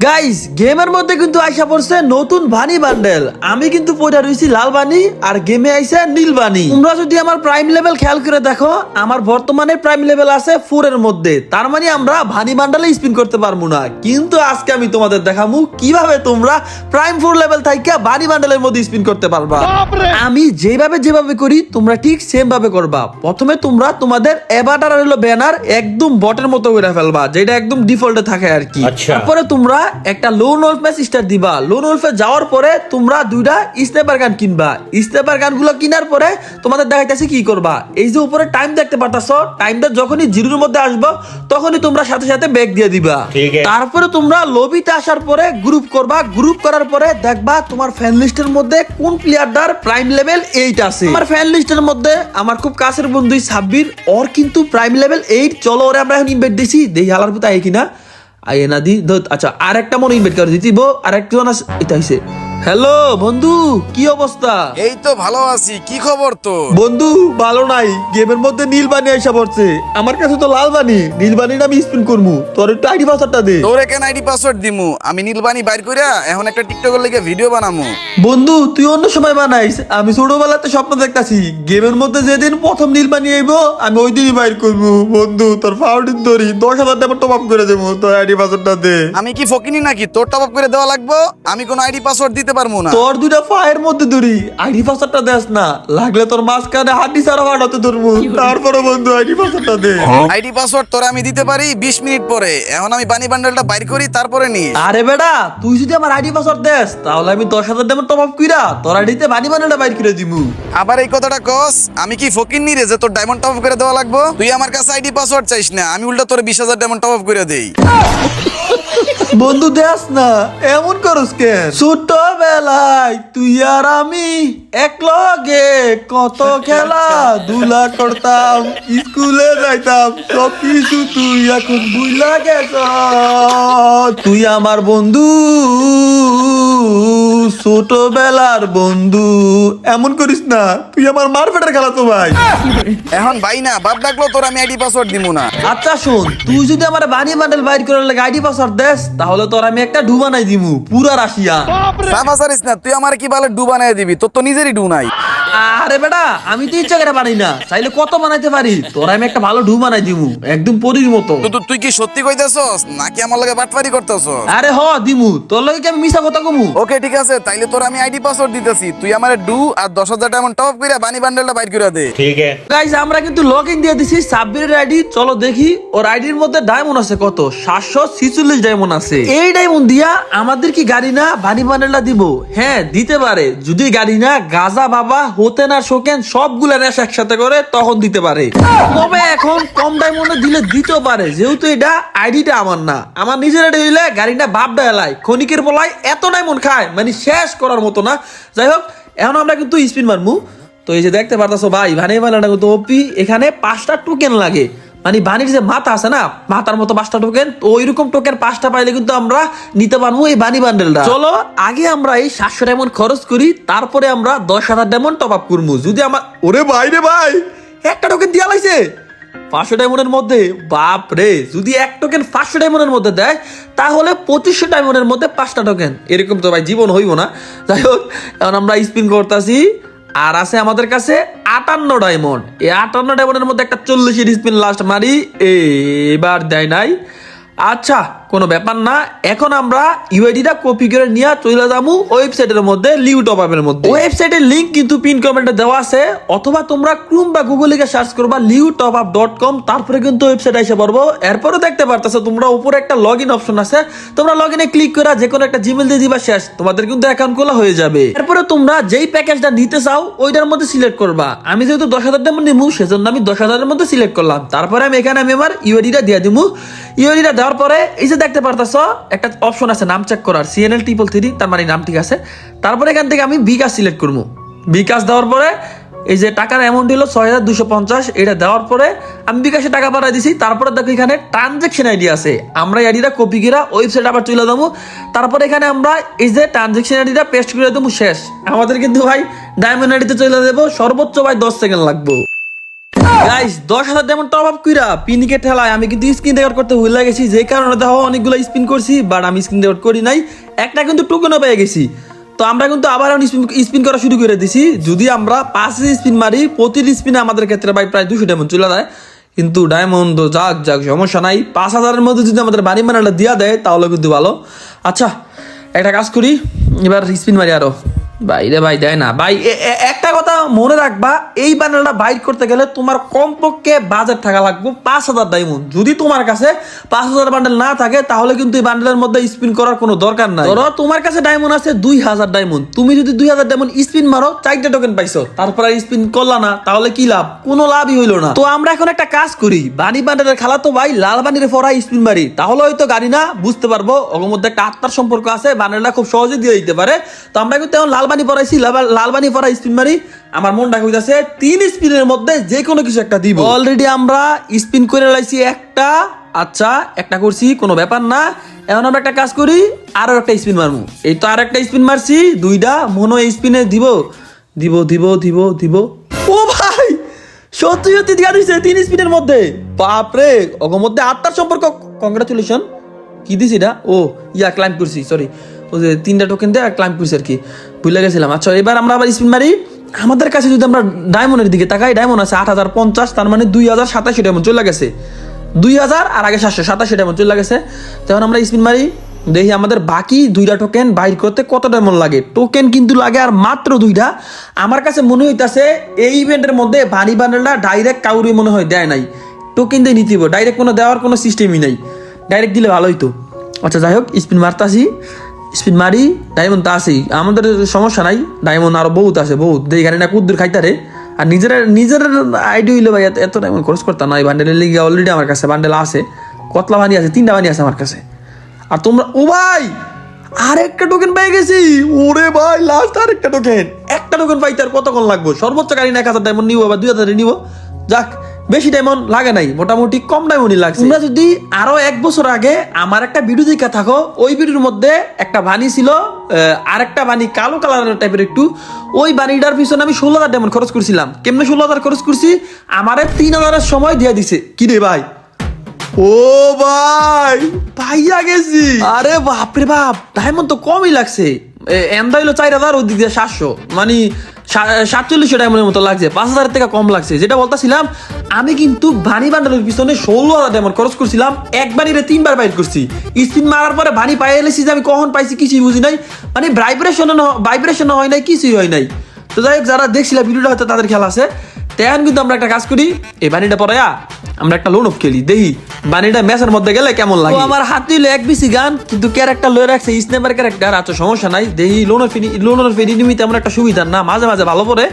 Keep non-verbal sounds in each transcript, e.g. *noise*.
Guys গেমের মধ্যে কিন্তু আইসা পড়ছে নতুন বানি বান্ডেল আমি কিন্তু পয়টা রয়েছি লাল বানি আর গেমে আইসা নীল বানি তোমরা যদি আমার প্রাইম লেভেল খেয়াল করে দেখো আমার বর্তমানে প্রাইম লেভেল আছে ফোর এর মধ্যে। তার মানে আমরা ভানি বান্ডেলে স্পিন করতে পারব না। কিন্তু আজকে আমি তোমাদের দেখামু কীভাবে তোমরা প্রাইম ফোর লেভেল থাইকা বানি বান্ডেলের মধ্যে স্পিন করতে পারবা। আমি যেভাবে যেভাবে করি তোমরা ঠিক সেম ভাবে করবা। প্রথমে তোমরা তোমাদের এভাটার হলো ব্যানার একদম বটের মতো করে ফেলবা যেটা একদম ডিফল্টে থাকে আর কি। আচ্ছা। তারপরে তোমরা একটা লোন ওলফ স্টার দিবা। লোন ওলফে যাওয়ার পরে তোমরা দুইটা স্নেপার গান কিনবা। স্নেপার গানগুলো কেনার পরে তোমাদের দেখাইতেছে কি করবা। এই যে উপরে টাইম দেখতে পারতাছ টাইমটা যখনই জিরোর মধ্যে আসব তখনই তোমরা সাথে সাথে ব্যাগ দিয়ে দিবা। তারপরে তোমরা লবিতে আসার পরে গ্রুপ করবা। গ্রুপ করার পরে দেখবা তোমার ফ্যান লিস্টের মধ্যে কোন প্লেয়ারটার প্রাইম লেভেল এইট আছে। আমার ফ্যান লিস্টের মধ্যে আমার খুব কাছের বন্ধু সাব্বির। ওর কিন্তু প্রাইম লেভেল এইট চলো ওরে আমরা এখন ইনভাইট দিছি। দেখি হালার পুতা কিনা। আই না দি আচ্ছা আর একটা মনে ইনভাইট করে বো আর একজন আছে এটা হইছে। হ্যালো বন্ধু কি অবস্থা? এই তো ভালো আছি কি খবর তো বন্ধু ভালো নাই গেমের মধ্যে নীল বানি আইসা পড়ছে। আমার কাছে তো লাল বানি নীল বানিটা আমি স্পিন করব তোর একটু আইডি পাসওয়ার্ডটা দে। তোরে কেন আইডি পাসওয়ার্ড দিমু। আমি নীলবাণী বাইর কইরা এখন একটা টিকটকের লেগে ভিডিও বানামু। বন্ধু তুই অন্য সময় বানাইস। আমি ছোটবেলাতে স্বপ্ন দেখতাছি গেমের মধ্যে যেদিন প্রথম নীল বানিয়ে আইব আমি ওই দিনই বাইর করব বন্ধু তোর ফাউডিন ধরি দশ হাজার টাকা টপ আপ করে দেবো। তোর আইডি পাসওয়ার্ডটা দে। আমি কি ফকিনি নাকি? তোর টপ আপ করে দেওয়া লাগবো? আমি কোনো আইডি পাসওয়ার্ড দিতে পারব না। তোর দুইটা পায়ের মধ্যে ধরি আইডি পাসওয়ার্ডটা দেস না। লাগলে তোর মাঝখানে হাড্ডি সারা হাঁটাতে ধরবো। তারপরে বন্ধু আইডি পাসওয়ার্ডটা দে। আইডি পাসওয়ার্ড তোরে আমি দিতে পারি বিশ মিনিট পরে। এখন আমি বানি বান্ডেলটা বাইর করি তারপরে নি। আরে বেটা তুই যদি আমার আইডি পাসওয়ার্ড দেস তাহলে আমি দশ হাজার টাকা টপ আপ কইরা তোর আইডিতে বানি বানাটা বাইর করে দিমু। আবার এই কথাটা কস আমি কি ফকিনি রে যে তোর ডায়মন্ড টপ আপ করে দেওয়া লাগবো? তুই আমার কাছে আইডি পাসওয়ার্ড চাইস না আমি উল্টা তোর বিশ হাজার ডায়মন্ড টপ আপ করে দেই। বন্ধু দেখ না, এমন করস কেন? ছোটবেলায় তুই আর আমি একলগে কত খেলা ধুলা করতাম, স্কুলে যাইতাম সব কিছু তুই এখন বুঝলা গেছ তুই আমার বন্ধু ছোটবেলার বন্ধু। এমন করিস না তুই আমার মারপেটের খেলা তো ভাই। এখন ভাই না বাপ ডাকলো তোর আমি আইডি পাসওয়ার্ড দিমু না। আচ্ছা শোন তুই যদি আমার বানি বান্ডেল বাইর করার লাগে আইডি পাসওয়ার্ড দেস তাহলে তোর আমি একটা ডু বানাই দিমু পুরা রাশিয়া। সাফা সারিস না তুই আমার কি বলে ডু বানাই দিবি? তোর তো নিজেরই ডু নাই। আরে বেটা আমি তো ইচ্ছা করে পারি না। চাইলে কত বানাইতে পারি? তোর আমি একটা ভালো ঢু বানাই দিমু একদম পরির মতো। তুই কি সত্যি নাকি আমার লগে বাটপারি আরে হ দিমু। তোর লগে কি আমি মিছা কথা কমু? ওকে ঠিক আছে তাইলে তোর আমি আইডি পাসওয়ার্ড দিতেছি। তুই আমারে ডু আর 10000 টাকা টপ বানি বান্ডেলটা বাইর দে। ঠিক আছে। গাইস আমরা কিন্তু লগইন দিয়ে দিছি সাব্বিরের আইডি। চলো দেখি ওর আইডির মধ্যে ডায়মন্ড আছে কত? 746 ডায়মন্ড আছে। এই ডায়মন্ড দিয়া আমাদের কি গাড়ি না বানি বান্ডেলটা দিব? হ্যাঁ দিতে পারে। যদি গাড়ি না গাজা বাবা হতে না শোকেন সবগুলা নেশা একসাথে করে তখন দিতে পারে। তবে এখন কম ডায়মন্ডে দিলে দিতেও পারে। যেহেতু এটা আইডিটা আমার না। আমার নিজের আইডি হইলে গাড়িটা ভাব ডায়ালাই ক্ষণিকের বলায় এত ডায়মন্ড খায় মানে শেষ করার মতো না। যাই হোক, এখন আমরা কিন্তু স্পিন মারমু। তো এই যে দেখতে পারতাছো ভাই ভানে ভালো কিন্তু এখানে পাঁচটা টোকেন লাগে। মানে বানির যে মাথা আছে না, মাথার মতো পাঁচটা টোকেন ওইরকম টোকেন পাঁচটা পাইলে কিন্তু আমরা নিতে পারব এই বানি বান্ডেলটা চলো, আগে আমরা এই সাতশো ডায়মন্ড খরচ করি, তারপরে আমরা দশ হাজার ডায়মন্ড টপ আপ করব। যদি আমার ওরে ভাই রে ভাই, একটা টোকেন দিয়া লাইছে। পাঁচশো ডায়মন্ডের মধ্যে, বাপ রে, যদি এক টোকেন পাঁচশো ডায়মন্ডের মধ্যে দেয়, তাহলে পঁচিশশো ডায়মন্ডের মধ্যে পাঁচটা টোকেন এরকম তো ভাই, জীবন হইব না। যাই হোক, এখন আমরা স্পিন করতেছি। আর আছে আমাদের কাছে আটান্ন ডায়মন্ড এই আটান্ন ডায়মন্ডের মধ্যে একটা চল্লিশ স্পিন লাস্ট মারি, এবার দেয় নাই। আচ্ছা কোনো ব্যাপার না। এখন আমরা ইউআইডিটা কপি করে নিয়ে চলে যাব ওয়েবসাইটের মধ্যে, লিউ টপ আপের মধ্যে। ওয়েবসাইটের লিংক কিন্তু পিন কমেন্টে দেওয়া আছে। অথবা তোমরা ক্রুম বা গুগলে গিয়ে সার্চ করবা লিউ টপ আপ ডট কম তারপরে কিন্তু ওয়েবসাইট এসে পড়ব। এরপরে দেখতে পারতেছো, তোমরা উপরে একটা লগ ইন অপশন আছে। তোমরা লগ ইনে ক্লিক করে যে কোনো একটা জিমেল দিয়ে দিবা, শেষ। তোমাদের কিন্তু অ্যাকাউন্ট খোলা হয়ে যাবে। এরপরে তোমরা যেই প্যাকেজটা নিতে চাও, ওইটার মধ্যে সিলেক্ট করবা। আমি যেহেতু দশ হাজার টাকা নিমু সেজন্য আমি দশ হাজারের মধ্যে সিলেক্ট করলাম। তারপরে আমি এখানে আমি আমার ইউআইডিটা দিয়ে দিমু ইউআইডিটা দেওয়ার পরে এই যে দেখতে পারতাছো, একটা অপশন আছে, নাম চেক করার সিএনএল ট্রিপল থ্রি তার মানে নাম ঠিক আছে। তারপরে এখান থেকে আমি বিকাশ সিলেক্ট করব। বিকাশ দেওয়ার পরে এই যে টাকার অ্যামাউন্ট হলো ছয় হাজার দুশো পঞ্চাশ, এটা দেওয়ার পরে আমি বিকাশে টাকা পাঠাই দিছি। তারপরে দেখো এখানে ট্রানজেকশন আইডি আছে। আমরা আইডিটা কপি করে ওয়েবসাইট আবার চলে দেবো তারপরে এখানে আমরা এই যে ট্রানজেকশন আইডিটা পেস্ট করে দেবো শেষ। আমাদের কিন্তু ভাই ডায়মন্ড আইডিতে চলে দেবো সর্বোচ্চ ভাই দশ সেকেন্ড লাগবে। গাইস দশ হাজার ডায়মন্ড টপ আপ কইরা পিনিকে ঠেলায়। আমি কিন্তু স্ক্রিন রেকর্ড করতে ভুলে গেছি, যে কারণে দেখো অনেকগুলো স্পিন করছি বাট আমি স্ক্রিন রেকর্ড করি নাই। একটা কিন্তু টোকেনও পেয়ে গেছি। তো আমরা কিন্তু আবার স্পিন করা শুরু করে দিছি। যদি আমরা পাঁচ স্পিন মারি, প্রতিটি স্পিনে আমাদের ক্ষেত্রে ভাই প্রায় দুশো ডায়মন্ড চলে যায়। কিন্তু ডায়মন্ড যাক যাক, সমস্যা নাই। পাঁচ হাজারের মধ্যে যদি আমাদের বাড়ি মানাটা দিয়া দেয়, তাহলে কিন্তু ভালো। আচ্ছা একটা কাজ করি, এবার স্পিন মারি আরও। ভাই রে ভাই, দেয় না। ভাই, এ- এ- একটা কথা মনে রাখবা, এই বান্ডেলটা বাইট করতে গেলে তোমার কমপক্ষে বাজার থাকা লাগবে পাঁচ হাজার ডায়মন্ড যদি তোমার কাছে পাঁচ হাজার বান্ডেল না থাকে, তাহলে কিন্তু এই বান্ডেলের মধ্যে স্পিন করার কোনো দরকার নাই। ধরো তোমার কাছে ডায়মন্ড আছে দুই হাজার ডায়মন্ড তুমি যদি দুই হাজার ডায়মন্ড স্পিন মারো, চারটে টোকেন পাইছো। তারপর আর স্পিন করলা না, তাহলে কি লাভ? কোনো লাভই হইল না। তো আমরা এখন একটা কাজ করি বানি বান্ডেলের খেলা তো ভাই, লাল বানির ফরা স্পিন মারি। তাহলে হয়তো গাড়ি না, বুঝতে পারব, ওর মধ্যে একটা আত্মার সম্পর্ক আছে বান্ডেলটা খুব সহজে দিয়ে দিতে পারে। তো আমরা কিন্তু এখন লাল বানি পরাইছি, লাল বানি পরা স্পিন মারি। আমার মনটা কইতাছে, তিন স্পিনের মধ্যে যে কোনো কিছু একটা দিব। অলরেডি আমরা স্পিন করে লাইছি একটা আচ্ছা একটা করছি, কোনো ব্যাপার না। এখন আমরা একটা কাজ করি, আরও একটা স্পিন মারবো এই তো আর একটা স্পিন মারছি, দুইটা মনো স্পিনে দিব। দিব দিব দিব দিব। ও ভাই, সত্যি সত্যি, দিয়া দিছে, তিন স্পিনের মধ্যে। বাপরে, ওগো মধ্যে আত্মার সম্পর্ক কংগ্রাচুলেশন কি দিছি এটা? ও, ইয়া ক্লাইম করছি সরি ও যে তিনটা টোকেন দিয়ে ক্লাইম করছি আর কি। ভুলে গেছিলাম। আচ্ছা এবার আমরা আবার স্পিন মারি। আমাদের কাছে যদি আমরা ডায়মন্ডের দিকে তাকাই ডায়মন্ড আছে আট হাজার পঞ্চাশ, তার মানে দুই হাজার সাতাশি ডায়মন্ড চলে গেছে। দুই হাজার আর আগে সাতশো, সাতাশি ডায়মন্ড চলে গেছে। তখন আমরা স্পিন মারি, দেখি আমাদের বাকি দুইটা টোকেন বাইর করতে কত ডায়মন্ড লাগে। টোকেন কিন্তু লাগে আর মাত্র দুইটা। আমার কাছে মনে হইতাছে এই ইভেন্টের মধ্যে বানি বান্ডেলটা ডাইরেক্ট কাউরি মনে হয় দেয় নাই। টোকেন দিয়ে নিতে ডাইরেক্ট কোনো দেওয়ার কোনো সিস্টেমই নাই। ডাইরেক্ট দিলে ভালোই তো আচ্ছা যাই হোক স্পিন মারতাছি। স্পিন মারি ডায়মন্ড তো আসেই আমাদের সমস্যা নাই ডায়মন্ড আরও বহুত আছে, বহুত। দেই গাড়ি না কুদ্দুর খাইতারে আর নিজের নিজের আইডি হইলে ভাই, এত ডায়মন্ড খরচ করতাম না। এই বান্ডেলের লিগে অলরেডি আমার কাছে বান্ডেল আছে। কতলা বানি আছে? তিনটা বানি আছে আমার কাছে। আর তোমরা, ও ভাই, আরেকটা টোকেন পেয়ে গেছি। ওরে ভাই লাস্ট আরেকটা টোকেন একটা টোকেন পাইতে আর কতক্ষণ লাগবে? সর্বোচ্চ গাড়ি না এক হাজার ডায়মন্ড নিবো বা দুই হাজার নিবো। যাক বেশি ডায়মন্ড লাগে নাই মোটামুটি কম ডায়মন্ডই লাগছে। তোমরা যদি আরও এক বছর আগে আমার একটা ভিডিও দেখা থাকো ওই ভিডিওর মধ্যে একটা বাণী ছিল আর একটা বাণী কালো কালারের টাইপের একটু ওই বাণীটার পিছনে আমি ষোলো হাজার ডায়মন্ড খরচ করছিলাম। কেমনে ষোলো হাজার খরচ করছি? আমারে তিন হাজারের সময় দিয়ে দিছে। কি রে ভাই? ও ভাই পাইয়া গেছি। আরে বাপরে বাপ ডায়মন্ড তো কমই লাগছে। এন্দা হইল চার হাজার ওদিক দিয়ে সাতশো। মানে সাতচল্লিশশো ডায়মন্ডের মতো লাগছে, পাঁচ হাজার থেকে কম লাগছে। যেটা বলতেছিলাম, আমি কিন্তু বানি বান্ডালের পিছনে ষোলো হাজার ডায়মন্ড খরচ করছিলাম এক বানিরে তিনবার বাইট করছি। স্পিন মারার পরে বানি পাই এলেছি যে আমি কখন পাইছি কিছুই বুঝি নাই। মানে ভাইব্রেশন ভাইব্রেশন হয় নাই, কিছুই হয় নাই। তো যাই হোক, যারা দেখছিলাম ভিডিওটা হয়তো তাদের খেলা আছে। তেমন কিন্তু আমরা একটা কাজ করি, এই বানিটা পড়ায়া আমরা একটা লোন অফ খেলি দেখি বানিটা ম্যাচের মধ্যে গেলে কেমন লাগে। আমার হাত দিল এক বিসি গান কিন্তু ক্যারেক্টার লয়ে রাখছে স্নেপার ক্যারেক্টার আচ্ছা সমস্যা নাই দেখি লোনের ফিনি লোনের ফিরি নিমিতে তেমন একটা সুবিধা না মাঝে মাঝে ভালো পড়ে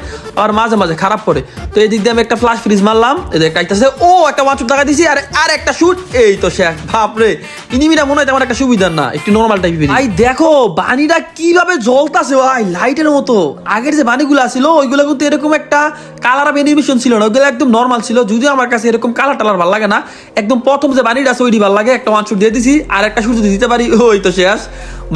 আর মাঝে মাঝে খারাপ পড়ে। তো এই দিক দিয়ে আমি একটা ফ্লাশ ফ্রিজ মারলাম এদের কাইতেছে ও একটা দিছি আর আর একটা শুট এই তো বাপরে। ইনিমিটা মনে হয় একটা সুবিধা না একটু নর্মাল টাইপের ভাই দেখো বানিটা কীভাবে জ্বলতাছে ভাই লাইটের মতো। আগের যে বানিগুলো ছিল ওইগুলো কিন্তু এরকম একটা কালার অফ এনিমেশন ছিল না ওইগুলো একদম নর্মাল ছিল যদিও আমার কাছে এরকম কালার টালার ভালো লাগে না। একদম প্রথম যে বানিটা আছে, ওইটি ভালো লাগে। একটা ওয়ান শুট দিয়ে দিছি, আর একটা শুট যদি দিতে পারি। *laughs* ওই তো শেষ।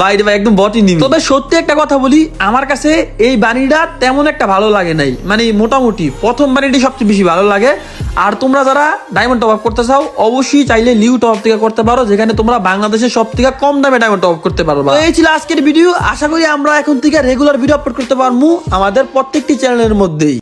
বাইরে ভাই, একদম বটি নিবি তবে সত্যি একটা কথা বলি, আমার কাছে এই বানিটা তেমন একটা ভালো লাগে নাই। মানে মোটামুটি প্রথম বানিটি সবচেয়ে বেশি ভালো লাগে। আর তোমরা যারা ডায়মন্ড টপ আপ করতে চাও, অবশ্যই চাইলে লিউ টপ আপ থেকে করতে পারো, যেখানে তোমরা বাংলাদেশের সব থেকে কম দামে ডায়মন্ড টপ আপ করতে পারো এই ছিল আজকের ভিডিও আশা করি আমরা এখন থেকে রেগুলার ভিডিও আপলোড করতে পারব আমাদের প্রত্যেকটি চ্যানেলের মধ্যেই।